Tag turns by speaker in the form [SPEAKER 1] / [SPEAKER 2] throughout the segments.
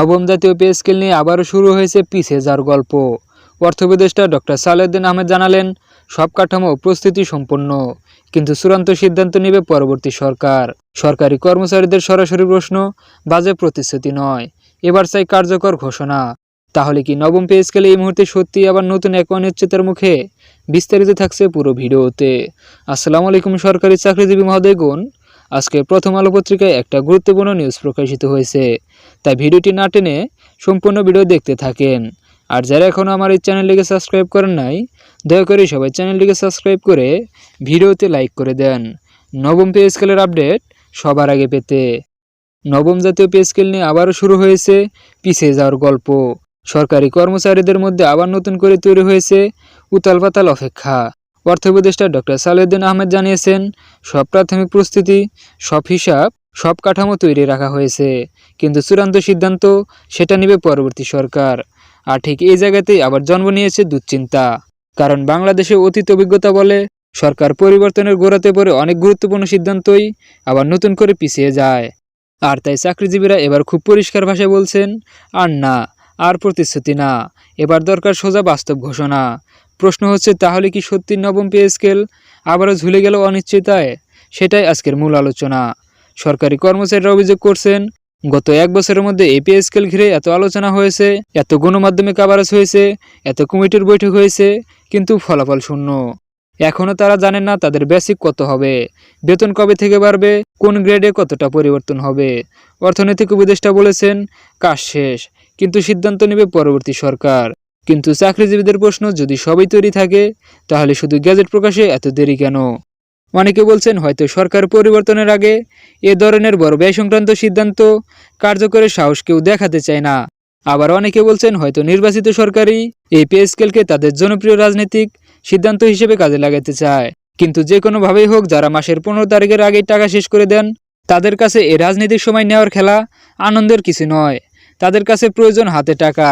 [SPEAKER 1] নবম জাতীয় pay scale নিয়ে আবারও শুরু হয়েছে পিছে যাওয়ার গল্প। অর্থ উপদেষ্টা ডক্টর সালেউদ্দিন আহমেদ জানালেন, সব কাঠামো প্রস্তুতি সম্পন্ন, কিন্তু চূড়ান্ত সিদ্ধান্ত নেবে পরবর্তী সরকার। সরকারি কর্মচারীদের সরাসরি প্রশ্ন, বাজে প্রতিশ্রুতি নয়, এবার চাই কার্যকর ঘোষণা। তাহলে কি নবম পে স্কেলে এই মুহূর্তে সত্যি আবার নতুন এক অনিশ্চয়তার মুখে? বিস্তারিত থাকছে পুরো ভিডিওতে। আসসালামু আলাইকুম, সরকারি চাকরিজীবী মহোদয়গণ। আজকে প্রথম আলো পত্রিকায় একটা গুরুত্বপূর্ণ নিউজ প্রকাশিত হয়েছে। তাই ভিডিওটি না টেনে সম্পূর্ণ ভিডিও দেখতে থাকেন। আর যারা এখনও আমার এই চ্যানেলটিকে সাবস্ক্রাইব করেন নাই, দয়া করে সবাই চ্যানেলটিকে সাবস্ক্রাইব করে ভিডিওতে লাইক করে দেন। নবম পে স্কেলের আপডেট সবার আগে পেতে। নবম জাতীয় পে স্কেল নিয়ে আবারও শুরু হয়েছে পিছিয়ে যাওয়ার গল্প। সরকারি কর্মচারীদের মধ্যে আবার নতুন করে তৈরি হয়েছে উতাল পাতাল অপেক্ষা। অর্থ উপদেষ্টা ডক্টর সালেউদ্দিন আহমেদ জানিয়েছেন, সব প্রাথমিক প্রস্তুতি, সব হিসাব সব কাঠামো তৈরি রাখা হয়েছে। কিন্তু চূড়ান্ত সিদ্ধান্ত সেটা নেবে পরবর্তী সরকার। আর ঠিক এই জায়গাতেই আবার জন্ম নিয়েছে দুশ্চিন্তা। কারণ বাংলাদেশে অতীত অভিজ্ঞতা বলে সরকার পরিবর্তনের গোড়াতে পড়ে অনেক গুরুত্বপূর্ণ সিদ্ধান্তই আবার নতুন করে পিছিয়ে যায়। আর তাই চাকরিজীবীরা এবার খুব পরিষ্কার ভাষায় বলছেন, আর না, আর প্রতিশ্রুতি না। এবার দরকার সোজা বাস্তব ঘোষণা। প্রশ্ন হচ্ছে, তাহলে কি সত্যি নবম পে স্কেল আবারও ঝুলে গেল অনিশ্চয়তায় সেটাই আজকের মূল আলোচনা। সরকারি কর্মচারীরা অভিযোগ করছেন, গত এক বছরের মধ্যে এই পে স্কেল ঘিরে এত আলোচনা হয়েছে, এত গণমাধ্যমে কাভারেজ হয়েছে এত কমিটির বৈঠক হয়েছে, কিন্তু ফলাফল শূন্য। এখনও তারা জানেন না তাদের বেসিক কত হবে, বেতন কবে থেকে বাড়বে, কোন গ্রেডে কতটা পরিবর্তন হবে। অর্থনৈতিক উপদেষ্টা বলেছেন, কাজ শেষ, কিন্তু সিদ্ধান্ত নেবে পরবর্তী সরকার। কিন্তু চাকরিজীবীদের প্রশ্ন যদি সবই তৈরি থাকে, তাহলে শুধু গ্যাজেট প্রকাশে এত দেরি কেন? অনেকে বলছেন, হয়তো সরকার পরিবর্তনের আগে এ ধরনের বড় ব্যয় সংক্রান্ত সিদ্ধান্ত কার্যকরের সাহস কেউ দেখাতে চায় না। আবার অনেকে বলছেন, হয়তো নির্বাচিত সরকারই এই পে স্কেলকে তাদের জনপ্রিয় রাজনৈতিক সিদ্ধান্ত হিসেবে কাজে লাগাতে চায়। কিন্তু যে কোনোভাবেই হোক, যারা মাসের পনেরো তারিখের আগেই টাকা শেষ করে দেন, তাদের কাছে এ রাজনীতির সময় নেওয়ার খেলা আনন্দের কিছু নয়। তাদের কাছে প্রয়োজন হাতে টাকা।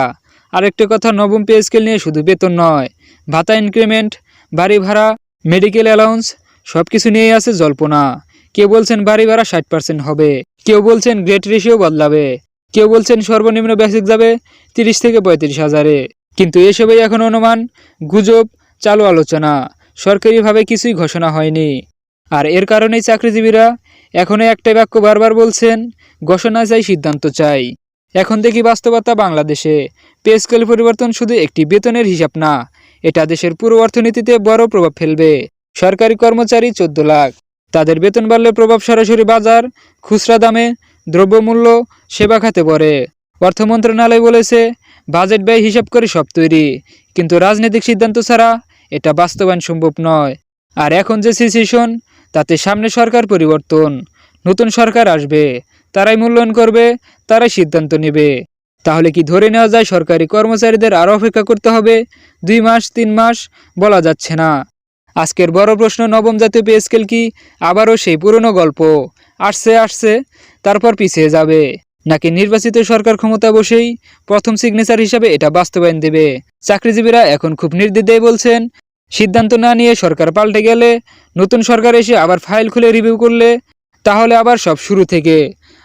[SPEAKER 1] আরেকটা কথা, নবম পে স্কেল নিয়ে শুধু বেতন নয়। ভাতা ইনক্রিমেন্ট, বাড়ি ভাড়া, মেডিকেল অ্যালাউন্স সব কিছু নিয়েই আছে জল্পনা। কেউ বলছেন বাড়ি ভাড়া ষাট পার্সেন্ট হবে। কেউ বলছেন গ্রেট রেশিও বদলাবে। কেউ বলছেন সর্বনিম্ন বেসিক যাবে তিরিশ থেকে পঁয়ত্রিশ হাজারে। কিন্তু এসবই এখন অনুমান, গুজব, চালু আলোচনা। সরকারিভাবে কিছুই ঘোষণা হয়নি। আর এর কারণেই চাকরিজীবীরা এখনও একটাই বাক্য বারবার বলছেন, ঘোষণা চাই, সিদ্ধান্ত চাই। এখন দেখি বাস্তবতা বাংলাদেশে। পে স্কেল পরিবর্তন শুধু একটি বেতনের হিসাব না, এটা দেশের পুরো অর্থনীতিতে বড় প্রভাব ফেলবে। সরকারি কর্মচারী চোদ্দ লাখ। তাদের বেতন বাড়লে প্রভাব সরাসরি বাজার, খুচরা দামে দ্রব্যমূল্য, সেবা খাতে পড়ে। অর্থ মন্ত্রণালয় বলেছে, বাজেট ব্যয় হিসাব করে সব তৈরি। কিন্তু রাজনৈতিক সিদ্ধান্ত ছাড়া এটা বাস্তবায়ন সম্ভব নয়। আর এখন যে সিচুয়েশন, তাতে সামনে সরকার পরিবর্তন, নতুন সরকার আসবে, তারাই মূল্যায়ন করবে, তারাই সিদ্ধান্ত নেবে। তাহলে কি ধরে নেওয়া যায় সরকারি কর্মচারীদের আরও অপেক্ষা করতে হবে? দুই মাস, তিন মাস বলা যাচ্ছে না। আজকের বড় প্রশ্ন, নবম জাতীয় পে স্কেল কি? আবারও সেই পুরনো গল্প। আসছে আসছে, তারপর পিছিয়ে যাবে। নাকি নির্বাচিত সরকার ক্ষমতা বসেই প্রথম সিগনেচার হিসাবে এটা বাস্তবায়ন দেবে? চাকরিজীবীরা এখন খুব নির্দ্বিধায় বলছেন, সিদ্ধান্ত না নিয়ে সরকার পাল্টে গেলে, নতুন সরকার এসে আবার ফাইল খুলে রিভিউ করলে, তাহলে আবার সব শুরু থেকে।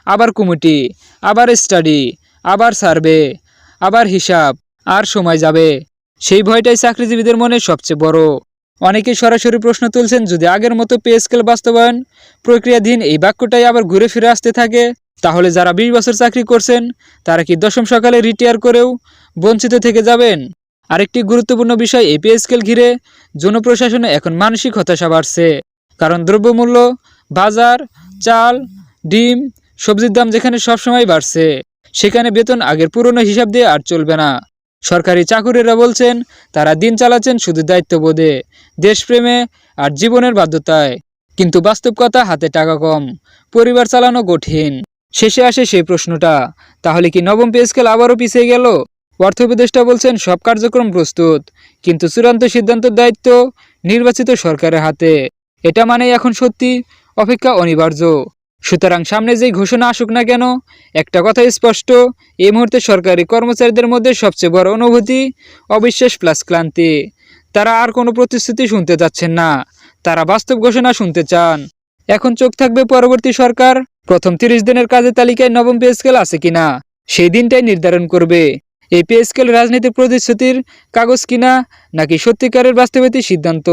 [SPEAKER 1] আবার কমিটি, আবার স্টাডি আবার সার্ভে আবার হিসাব, আর সময় যাবে। সেই ভয়টাই চাকরিজীবীদের মনে সবচেয়ে বড়। অনেকে সরাসরি প্রশ্ন তুলছেন, যদি আগের মতো পে স্কেল বাস্তবায়ন প্রক্রিয়াধীন এই বাক্যটাই আবার ঘুরে ফিরে আসতে থাকে, তাহলে যারা বিশ বছর চাকরি করছেন, তারা কি দশম সকালে রিটায়ার করেও বঞ্চিত থেকে যাবেন? আরেকটি গুরুত্বপূর্ণ বিষয়, এই পে স্কেল ঘিরে জনপ্রশাসনে এখন মানসিক হতাশা বাড়ছে। কারণ দ্রব্যমূল্য, বাজার, চাল, ডিম, সবজির দাম যেখানে সবসময় বাড়ছে, সেখানে বেতন আগের পুরনো হিসাব দিয়ে আর চলবে না। সরকারি চাকুরিরা বলছেন, তারা দিন চালাচ্ছেন শুধু দায়িত্ববোধে, দেশপ্রেমে আর জীবনের বাধ্যতায়। কিন্তু বাস্তব কথা, হাতে টাকা কম, পরিবার চালানো কঠিন। শেষে আসে সেই প্রশ্নটা, তাহলে কি নবম পে স্কেল আবারও পিছিয়ে গেল? অর্থ উপদেষ্টা বলছেন, সব কার্যক্রম প্রস্তুত, কিন্তু চূড়ান্ত সিদ্ধান্তের দায়িত্ব নির্বাচিত সরকারের হাতে। এটা মানেই এখন সত্যি, অপেক্ষা অনিবার্য। সুতরাং সামনে যেই ঘোষণা আসুক না কেন, একটা কথা স্পষ্ট, এই মুহূর্তে সরকারি কর্মচারীদের মধ্যে সবচেয়ে বড় অনুভূতি, অবিশ্বাস প্লাস ক্লান্তি। তারা আর কোনো প্রতিশ্রুতি শুনতে চাচ্ছেন না। তারা বাস্তব ঘোষণা শুনতে চান। এখন চোখ থাকবে পরবর্তী সরকার, প্রথম তিরিশ দিনের কাজের তালিকায় নবম পে স্কেল আছে কিনা, সেই দিনটাই নির্ধারণ করবে। এই পে স্কেল রাজনীতির প্রতিশ্রুতির কাগজ কিনা, নাকি সত্যিকারের বাস্তবায়িত সিদ্ধান্ত?